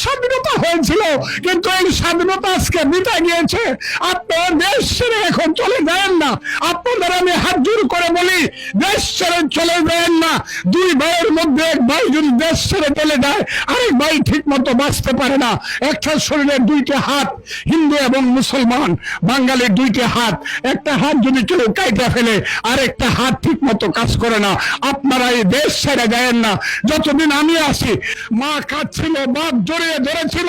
স্বাধীনতা হয়েছিল, কিন্তু এই স্বাধীনতা আজকে মিটা গিয়েছে। আপনারা দেশ ছেড়ে এখন চলে যাবেন না। আপনাদের আমি হাত জোর করে বলি, দেশ ছেড়ে চলে যাবেন না। দুই ভাইয়ের মধ্যে এক ভাই যদি দেশ ছেড়ে চলে যায়, আরেক ভাই ঠিক মতো বাঁচতে পারে না। একটা শরীরের দুইটি হাত, হিন্দু এবং মুসলমান। বাঙালির দুইটি হাত, একটা হাত যদি কেউ কাইটা ফেলে, আরেকটা হাত ঠিক মতো কাজ করে না। আপনারা এই দেশ ছেড়ে যাবেন না। যতদিন আমি আছি, মা কাঁদছিল, বাপ জড়িয়ে ধরেছিল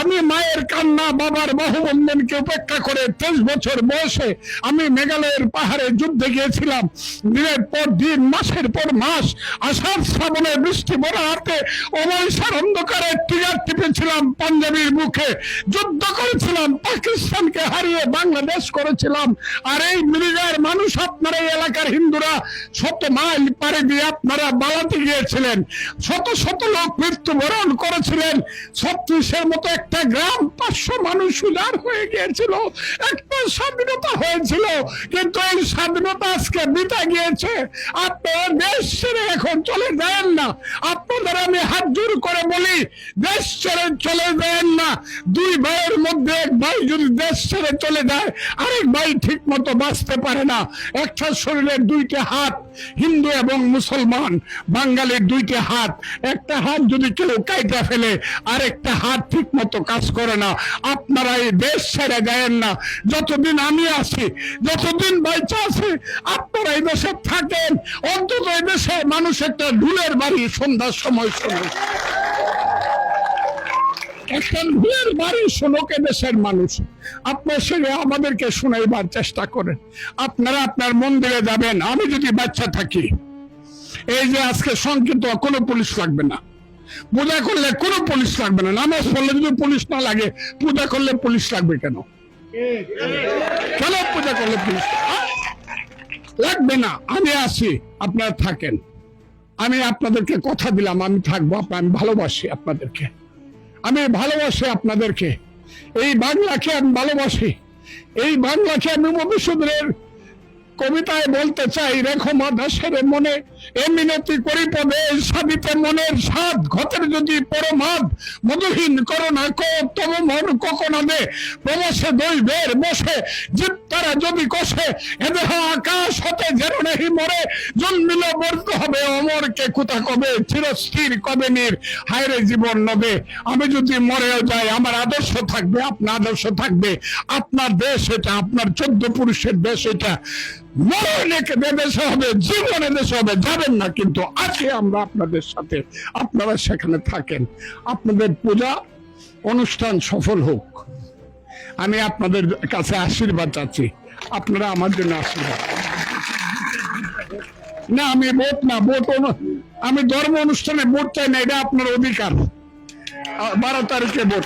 আমি মায়ের কান্না বাবার বাহুবন্ধনকে উপেক্ষা করে তেইশ বছর বয়সে আমি মেঘালয়ের পাহাড়ে যুদ্ধে গিয়েছিলাম। দিনের পর দিন, মাসের পর মাস, আষাঢ় শ্রাবণে বৃষ্টি ভরা হাতে অবৈশার অন্ধকারে টিগার টিপেছিলাম পাঞ্জাবির মুখে। যুদ্ধ করেছিলাম, পাকিস্তানকে হারিয়ে বাংলাদেশ করেছিলাম। আর এই মিরিগার মানুষ আপনার এই এলাকার হিন্দুরা শত মাইল পাড়ে দিয়ে আপনারা বালাতে গিয়েছিলেন। শত শত লোক মৃত্যুবরণ করেছিলেন। ছত্রিশের মতো একটা গ্রাম পাঁচশো মানুষ উদার হয়ে গিয়েছিল। একটা স্বাধীনতা হয়েছিল, কিন্তু এই স্বাধীনতা আজকে বিতা গিয়েছে। আপনারা দেশ ছেড়ে এখন চলে যাবেন না। আপনাদের আমি হাত জোর করে বলি, দেশ ছেড়ে চলে যাবেন না। দুই ভাইয়ের মধ্যে এক ভাই যদি দেশ ছেড়ে চলে যায়, আরেক ভাই ঠিক মতো বাঁচতে পারে না। একটা শরীরের দুইটি হাত হিন্দু এবং মুসলমান, বাঙালির দুইটি হাত। একটা হাত যদি কেউ কাইটা ফেলে, আরেকটা হাত ঠিক মতো কাজ করে না। আপনারা এই দেশ ছেড়ে যায়েন না। যতদিন আমি আছি, যতদিন বাইচা আছে, আপনারা এই দেশে থাকেন। অন্তত এই দেশে মানুষ একটা ঢুলের বাড়ি সন্ধ্যার সময় শোনে। আপনার সঙ্গে আমাদেরকে শুনাইবার চেষ্টা করেন। আপনারা আপনার মন্দিরে যাবেন। আমি যদি বাচ্চা থাকি, এই যে আজকে সংকিত কোনো পুলিশ লাগবে না। পূজা করলে কোনো পুলিশ লাগবে না। নামাজ পড়লে যদি পুলিশ না লাগে, পূজা করলে পুলিশ লাগবে কেন? কেন পূজা করলে পুলিশ লাগবে না। আমি আছি, আপনারা থাকেন। আমি আপনাদেরকে কথা দিলাম, আমি থাকব আমি ভালোবাসি আপনাদেরকে। আমি ভালোবাসি আপনাদেরকে। এই বাংলাকে আমি ভালোবাসি। এই বাংলাকে আমি মধুসূদনের কবিতায় বলতে চাই, রেখো মা দাসের মনে। এ মিনতি করি পদে, সাবিতে মনের সাধ ঘটের যদি পরমাদ। মধুহীন করোনা কো, তব মন কখনাদে প্রবাসে দই বের বসে, জীব তারা যদি কষে এদেহ আকাশ হতে যেন নেহি মরে। জন্মিল বর্ত হবে অমরকে কুতা কবে, চিরস্থির কবে নির। হায়রে জীবন নবে, আমি যদি মরেও যাই, আমার আদর্শ থাকবে, আপনার আদর্শ থাকবে। আপনার দেশ এটা, আপনার চোদ্দ পুরুষের দেশ এটা। মরণে দেশে হবে, জীবনে দেশে হবে, যাবেন না, কিন্তু আছি আমরা আপনাদের সাথে, আপনারা সেখানে থাকেন। আপনাদের পূজা, অনুষ্ঠান সফল হোক। আমি আপনাদের কাছে আশীর্বাদ চাচ্ছি। আপনারা আমার জন্য আশীর্বাদ না, আমি ভোট না, ভোট আমি ধর্ম অনুষ্ঠানে ভোট চাই না, এটা আপনার অধিকার। বারো তারিখে ভোট।